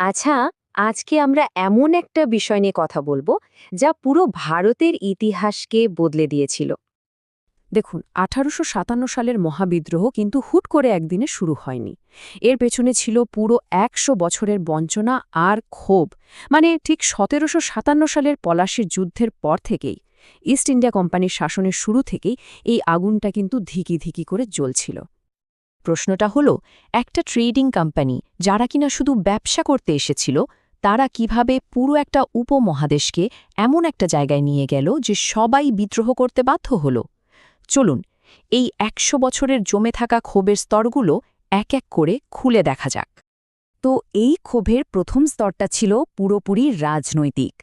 আচ্ছা আজকে আমরা এমন একটা বিষয় নিয়ে কথা বলব যা পুরো ভারতের ইতিহাসকে বদলে দিয়েছিল। দেখুন, আঠারোশো সাতান্ন সালের মহাবিদ্রোহ কিন্তু হুট করে একদিনে শুরু হয়নি। এর পেছনে ছিল পুরো একশো বছরের বঞ্চনা আর ক্ষোভ। মানে ঠিক সতেরোশো সাতান্ন সালের পলাশির যুদ্ধের পর থেকেই, ইস্ট ইন্ডিয়া কোম্পানির শাসনের শুরু থেকেই এই আগুনটা কিন্তু ধিকি ধিকি করে জ্বলছিল। প্রশ্নটা হলো, একটা ট্রেডিং কোম্পানি যারা কিনা শুধু ব্যবসা করতে এসেছিল, তারা কীভাবে পুরো একটা উপমহাদেশকে এমন একটা জায়গায় নিয়ে গেল যে সবাই বিদ্রোহ করতে বাধ্য হল? চলুন, এই একশো বছরের জমে থাকা ক্ষোভের স্তরগুলো এক এক করে খুলে দেখা যাক। তো এই ক্ষোভের প্রথম স্তরটা ছিল পুরোপুরি রাজনৈতিক।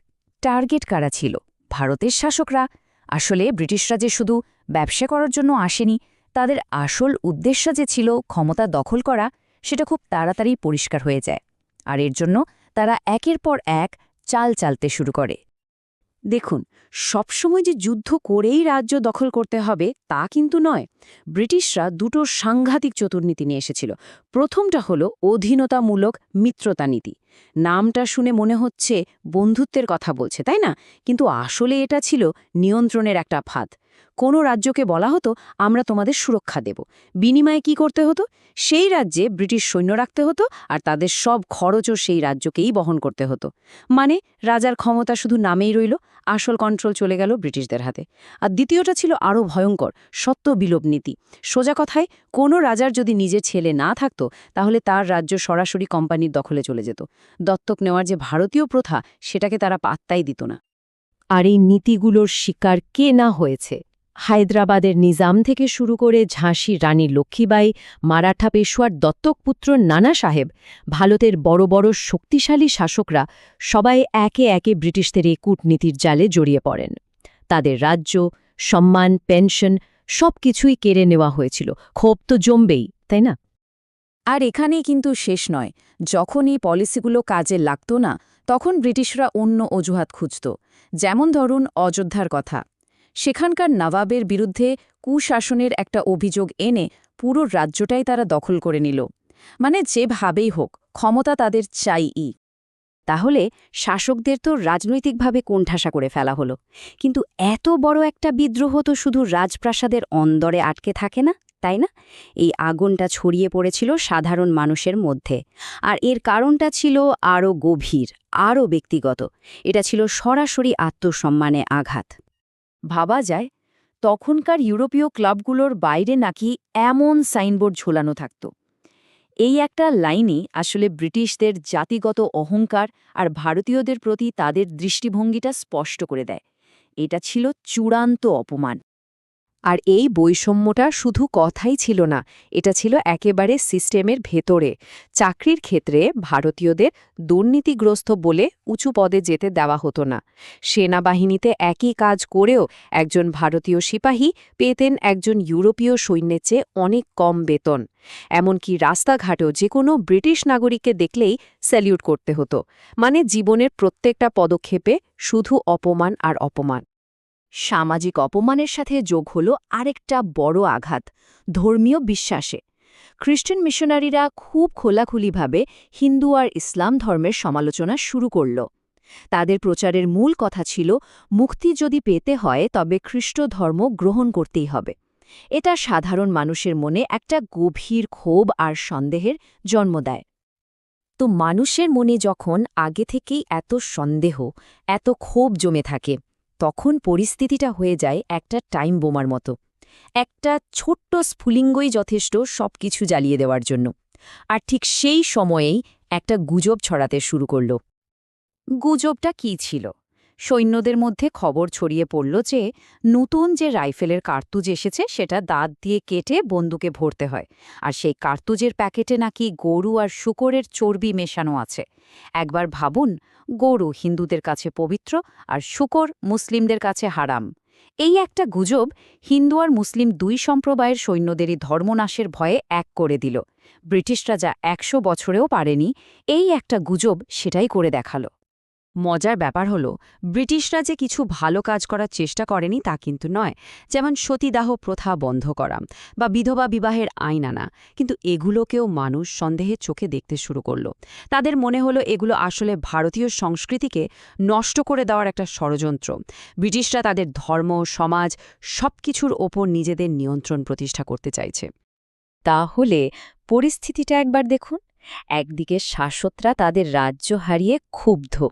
টার্গেট কারা ছিল? ভারতের শাসকরা? আসলে ব্রিটিশরা যে শুধু ব্যবসা করার জন্য আসেনি তাদের আসল উদ্দেশ্য যে ছিল ক্ষমতা দখল করা, সেটা খুব তাড়াতাড়ি পরিষ্কার হয়ে যায়। আর এর জন্য তারা একের পর এক চাল চালতে শুরু করে। দেখুন, সবসময় যে যুদ্ধ করেই রাজ্য দখল করতে হবে, তা কিন্তু নয়। ব্রিটিশরা দুটো সাংঘাতিক চতুর্নীতি নিয়ে এসেছিল। প্রথমটা হলো অধীনতামূলক মিত্রতা নীতি। নামটা শুনে মনে হচ্ছে বন্ধুত্বের কথা বলছে, তাই না? কিন্তু আসলে এটা ছিল নিয়ন্ত্রণের একটা ফাঁদ। কোনো রাজ্যকে বলা হতো, আমরা তোমাদের সুরক্ষা দেব। বিনিময়ে কি করতে হতো? সেই রাজ্যে ব্রিটিশ সৈন্য রাখতে হতো আর তাদের সব খরচও সেই রাজ্যকেই বহন করতে হতো। মানে রাজার ক্ষমতা শুধু নামেই রইল, আসল কন্ট্রোল চলে গেল ব্রিটিশদের হাতে। আর দ্বিতীয়টা ছিল আরও ভয়ঙ্কর, সত্য বিলোপ নীতি। সোজা কথায়, কোনো রাজার যদি নিজের ছেলে না থাকত, তাহলে তার রাজ্য সরাসরি কোম্পানির দখলে চলে যেত। দত্তক নেওয়ার যে ভারতীয় প্রথা, সেটাকে তারা পাত্তাই দিত না। আর এই নীতিগুলোর শিকার কে না হয়েছে? হায়দ্রাবাদের নিজাম থেকে শুরু করে ঝাঁসি রানী লক্ষ্মীবাই মারাঠা পেশোয়ার দত্তকপুত্র নানা সাহেব, ভারতের বড় বড় শক্তিশালী শাসকরা সবাই একে একে ব্রিটিশদের এই কূটনীতির জালে জড়িয়ে পড়েন। তাদের রাজ্য, সম্মান, পেনশন সব কিছুই কেড়ে নেওয়া হয়েছিল। ক্ষোভ তো জমবেই, তাই না? আর এখানেই কিন্তু শেষ নয়। যখন এই পলিসিগুলো কাজে লাগত না, তখন ব্রিটিশরা অন্য অজুহাত খুঁজত। যেমন ধরুন অযোধ্যার কথা। সেখানকার নবাবের বিরুদ্ধে কুশাসনের একটা অভিযোগ এনে পুরো রাজ্যটাই তারা দখল করে নিল। মানে যেভাবেই হোক, ক্ষমতা তাদের চাইই। তাহলে শাসকদের তো রাজনৈতিকভাবে কোণঠাসা করে ফেলা হলো। কিন্তু এত বড় একটা বিদ্রোহ তো শুধু রাজপ্রাসাদের অন্দরে আটকে থাকে না? তাই না? এই আগুনটা ছড়িয়ে পড়েছিল সাধারণ মানুষের মধ্যে। আর এর কারণটা ছিল আরও গভীর আরও ব্যক্তিগত। এটা ছিল সরাসরি আত্মসম্মানে আঘাত। ভাবা যায়, তখনকার ইউরোপীয় ক্লাবগুলোর বাইরে নাকি এমন সাইনবোর্ড ঝোলানো থাকত। এই একটা লাইনই আসলে ব্রিটিশদের জাতিগত অহংকার আর ভারতীয়দের প্রতি তাদের দৃষ্টিভঙ্গিটা স্পষ্ট করে দেয়। এটা ছিল চূড়ান্ত অপমান। আর এই বৈষম্যটা শুধু কথাই ছিল না, এটা ছিল একেবারে সিস্টেমের ভেতরে। চাকরির ক্ষেত্রে ভারতীয়দের দুর্নীতিগ্রস্ত বলে উঁচু পদে যেতে দেওয়া হতো না। সেনাবাহিনীতে একই কাজ করেও একজন ভারতীয় সিপাহী পেতেন একজন ইউরোপীয় সৈন্যের চেয়ে অনেক কম বেতন। এমনকি রাস্তাঘাটেও যে কোনো ব্রিটিশ নাগরিককে দেখলেই স্যালিউট করতে হতো। মানে জীবনের প্রত্যেকটা পদক্ষেপে শুধু অপমান আর অপমান। সামাজিক অপমানের সাথে যোগ হল আরেকটা বড় আঘাত, ধর্মীয় বিশ্বাসে। খ্রিস্টান মিশনারিরা খুব খোলাখুলিভাবে হিন্দু আর ইসলাম ধর্মের সমালোচনা শুরু করল। তাদের প্রচারের মূল কথা ছিল, মুক্তি যদি পেতে হয়, তবে খ্রিস্ট ধর্ম গ্রহণ করতেই হবে। এটা সাধারণ মানুষের মনে একটা গভীর ক্ষোভ আর সন্দেহের জন্ম দেয়। তো মানুষের মনে যখন আগে থেকেই এত সন্দেহ, এত ক্ষোভ জমে থাকে তখন পরিস্থিতিটা হয়ে যায় একটা টাইম বোমার মতো। একটা ছোট্ট স্ফুলিঙ্গই যথেষ্ট সব কিছু জ্বালিয়ে দেওয়ার জন্য। আর ঠিক সেই সময়েই একটা গুজব ছড়াতে শুরু করল। গুজবটা কি ছিল? সৈন্যদের মধ্যে খবর ছড়িয়ে পড়ল যে, নতুন যে রাইফেলের কার্তুজ এসেছে, সেটা দাঁত দিয়ে কেটে বন্দুকে ভরতে হয়। আর সেই কার্তুজের প্যাকেটে নাকি গরু আর শুকরের চর্বি মেশানো আছে। একবার ভাবুন, গরু হিন্দুদের কাছে পবিত্র আর শুকর মুসলিমদের কাছে হারাম। এই একটা গুজব হিন্দু আর মুসলিম দুই সম্প্রদায়ের সৈন্যদেরই ধর্মনাশের ভয়ে এক করে দিল। ব্রিটিশরা যা একশো বছরেও পারেনি, এই একটা গুজব সেটাই করে দেখাল। মজার ব্যাপার হলো, ব্রিটিশরা যে কিছু ভালো কাজ করার চেষ্টা করেনি তা কিন্তু নয়। যেমন সতীদাহ প্রথা বন্ধ করা বা বিধবা বিবাহের আইন আনা। কিন্তু এগুলোকেও মানুষ সন্দেহের চোখে দেখতে শুরু করল। তাদের মনে হলো এগুলো আসলে ভারতীয় সংস্কৃতিকে নষ্ট করে দেওয়ার একটা ষড়যন্ত্র। ব্রিটিশরা তাদের ধর্ম, সমাজ সবকিছুর ওপর নিজেদের নিয়ন্ত্রণ প্রতিষ্ঠা করতে চাইছে। তাহলে পরিস্থিতিটা একবার দেখুন। একদিকে শাসকরা তাদের রাজ্য হারিয়ে ক্ষুব্ধ।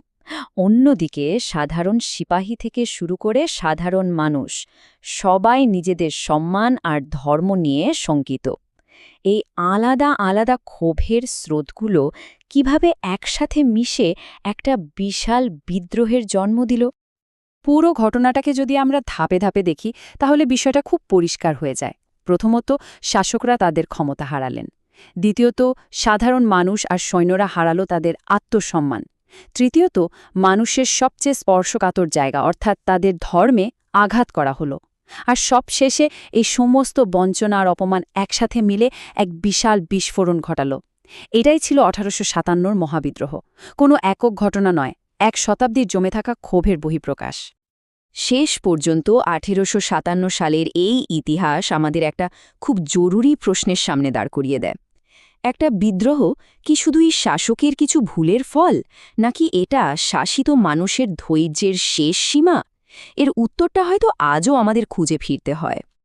অন্যদিকে সাধারণ সিপাহী থেকে শুরু করে সাধারণ মানুষ সবাই নিজেদের সম্মান আর ধর্ম নিয়ে শঙ্কিত। এই আলাদা আলাদা ক্ষোভের স্রোতগুলো কীভাবে একসাথে মিশে একটা বিশাল বিদ্রোহের জন্ম দিল? পুরো ঘটনাটাকে যদি আমরা ধাপে ধাপে দেখি, তাহলে বিষয়টা খুব পরিষ্কার হয়ে যায়। প্রথমত, শাসকরা তাদের ক্ষমতা হারালেন। দ্বিতীয়ত, সাধারণ মানুষ আর সৈন্যরা হারালো তাদের আত্মসম্মান। তৃতীয়ত, মানুষের সবচেয়ে স্পর্শকাতর জায়গা, অর্থাৎ তাদের ধর্মে আঘাত করা হলো। আর সবশেষে এই সমস্ত বঞ্চনা আর অপমান একসাথে মিলে এক বিশাল বিস্ফোরণ ঘটালো। এটাই ছিল আঠারোশো সাতান্নর মহাবিদ্রোহ। কোনো একক ঘটনা নয়, এক শতাব্দীর জমে থাকা ক্ষোভের বহিঃপ্রকাশ। শেষ পর্যন্ত আঠেরোশো সাতান্ন সালের এই ইতিহাস আমাদের একটা খুব জরুরি প্রশ্নের সামনে দাঁড় করিয়ে দেয়। একটা বিদ্রোহ কি শুধুই শাসকের কিছু ভুলের ফল, নাকি এটা শাসিত মানুষের ধৈর্যের শেষ সীমা? এর উত্তরটা হয়তো আজও আমাদের খুঁজে ফিরতে হয়।